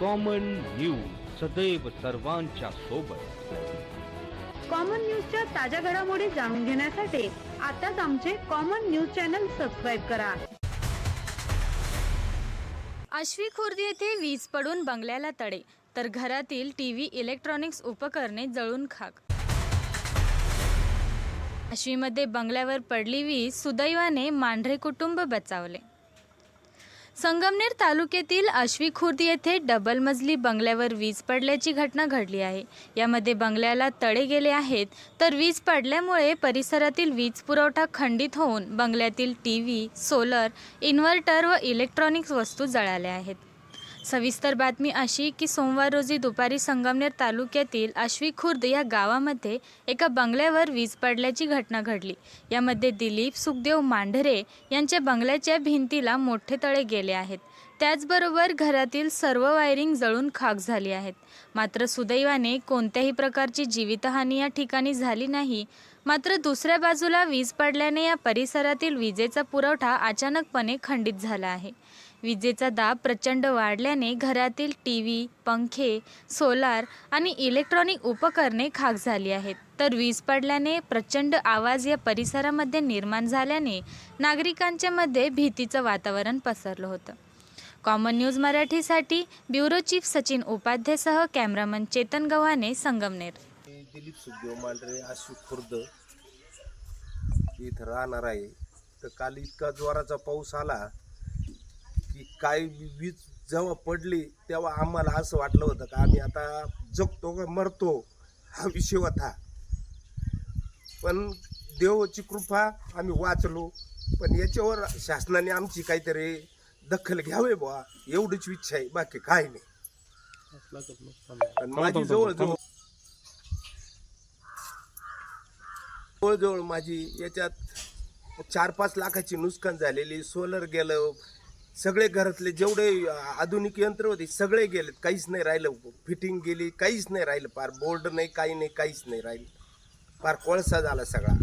Common news सदैव सर्वांच्या सोबत. कॉमन न्यूजच्या ताज्या घडामोडी जाणून घेण्यासाठी आताच आमचे कॉमन न्यूज चॅनल सबस्क्राईब करा. आश्वी खुर्द येथे वीज पडून बंगल्याला तडे तर घरातील टीव्ही इलेक्ट्रॉनिक्स उपकरणे जळून खाक. आश्वीमध्ये बंगल्यावर पडली वीज सुदैवाने मांढरे कुटुंब बचावले. संगमनेर तालुक्यातील आश्वी खुर्द येथे डबल मजली बंगल्यावर वीज पडल्याची घटना घडली आहे. यामध्ये बंगल्याला तडे गेले आहेत तर वीज पडल्यामुळे परिसरातील वीज पुरवठा खंडित होऊन बंगल्यातील टी व्ही सोलर इन्व्हर्टर व इलेक्ट्रॉनिक्स वस्तू जळाल्या आहेत. सविस्तर बातमी अशी की सोमवार रोजी दुपारी संगमनेर तालुक्यातील आश्वी खुर्द या गावामध्ये एका बंगल्यावर वीज पडल्याची घटना घडली. यामध्ये दिलीप सुखदेव मांढरे यांच्या बंगल्याच्या भिंतीला मोठे तळे गेले आहेत. त्याचबरोबर घरातील सर्व वायरिंग जळून खाक झाली आहेत. मात्र सुदैवाने कोणत्याही प्रकारची जीवितहानी या ठिकाणी झाली नाही. मात्र दुसऱ्या बाजूला वीज पडल्याने या परिसरातील विजेचा पुरवठा अचानकपणे खंडित झाला आहे. विजेचा दाब प्रचंड वाढल्याने घरातील टी व्ही पंखे सोलार आणि इलेक्ट्रॉनिक उपकरणे खाक झाली आहेत. तर वीज पडल्याने प्रचंड आवाज या परिसरामध्ये निर्माण झाल्याने नागरिकांच्या मध्ये भीतीचं वातावरण पसरलं होतं. कॉमन न्यूज मराठीसाठी ब्युरो चीफ सचिन उपाध्यायसह कॅमेरामन चेतन गव्हाणे संगमनेर. दिलीप सुखदेव मांढरे आशू खुर्द इथं राहणार आहे. तर काल इतका जोराचा पाऊस आला की काय वीज जेव्हा पडली तेव्हा आम्हाला असं वाटलं होतं का आम्ही आता जगतो का मरतो हा विषय होता. पण देवाची कृपा आम्ही वाचलो. पण याच्यावर शासनाने आमची काहीतरी दखल घ्यावे बुवा. एवढीच इच्छा आहे बाकी काय नाही. माझी जवळ जवळ जवळजवळ माझी याच्यात चार पाच लाखाची नुकसान झालेली सोलर गेलं सगळे घरातले जेवढे आधुनिक यंत्र होते सगळे गेलेत काहीच नाही राहिलं. फिटिंग गेली काहीच नाही राहिलं. फार बोर्ड नाही काही नाही काहीच नाही राहिलं. फार कोळसा झाला सगळा.